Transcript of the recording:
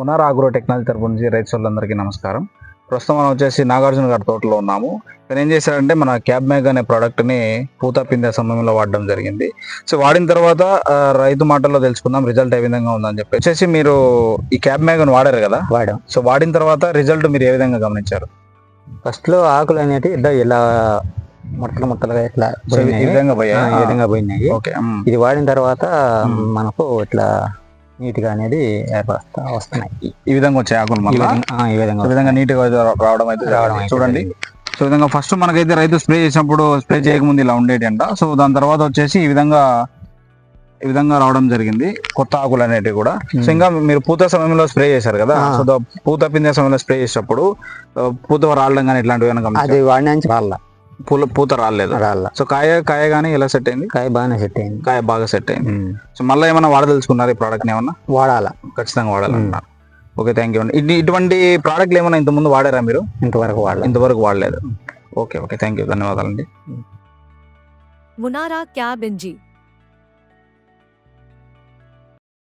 Munnar agro technology తరపు నుంచి రైతు సోళ్ళందరికీ నమస్కారం. ప్రస్తుతం మనం వచ్చేసి నాగార్జున గారి తోటలో ఉన్నాము. తను ఏం చేశాడంటే మన క్యాబ్ మ్యాగ్ అనే product ని పూత పిందె సమయంలో వాడడం జరిగింది. సో వాడిన తర్వాత రైతు మాటల్లో తెలుసుకుందాం రిజల్ట్ ఏ విధంగా ఉందని చెప్పి. వచ్చేసి మీరు ఈ క్యాబ్ మ్యాగ్ వాడారు కదా? వాడాం. సో వాడిన తర్వాత రిజల్ట్ మీరు ఏ విధంగా గమనించారు? ఫస్ట్లో ఆకులు అనేవి ఇలా ముట్టలు ముట్టలుగా ఇట్లా ఈ. విధంగా పోయినాయి. ఓకే ఇది వాడిన తర్వాత. మనకు ఇట్లా నీట్గా అనేది ఏర్పడతా వస్తున్నాయి. ఈ విధంగా వచ్చాయి ఆకులు ఈ విధంగా ఈ విధంగా రావడం అయితే రావడం చూడండి. సో విధంగా ఫస్ట్ మనకైతే రైతు స్ప్రే చేసినప్పుడు స్ప్రే చేయకముందు ఇలా ఉండేటి అంట. సో దాని తర్వాత వచ్చేసి ఈ విధంగా ఈ విధంగా రావడం జరిగింది. కొత్త ఆకులు అనేటివి కూడా. సో ఇంకా మీరు పూత సమయంలో స్ప్రే చేశారు కదా. సో పూత పిందే సమయంలో స్ప్రే చేసేటప్పుడు ఆ, పూత రావడం కానీ ఇట్లాంటివి? అది వాడిన రాళ్ళ పూల పూత రాలేదు. రాళ్ళ సో కాయ కాయ కానీ ఎలా సెట్ అయింది? కాయ బాగానే సెట్ అయింది. కాయ బాగా సెట్ అయింది. సో మళ్ళీ ఏమైనా వాడదలుచుకున్నారు ఈ ప్రోడక్ట్ ఏమన్నా? వాడాల. ఖచ్చితంగా వాడాలన్నారు ఓకే థ్యాంక్ యూ అండి. ఇటు- ఇటువంటి ప్రోడక్ట్లు ఏమైనా ఇంత ముందు వాడారా మీరు? ఇంతవరకు వాడాలి ఇంతవరకు వాడలేదు. ఓకే ఓకే థ్యాంక్ యూ ధన్యవాదాలండి. Munara Cab NG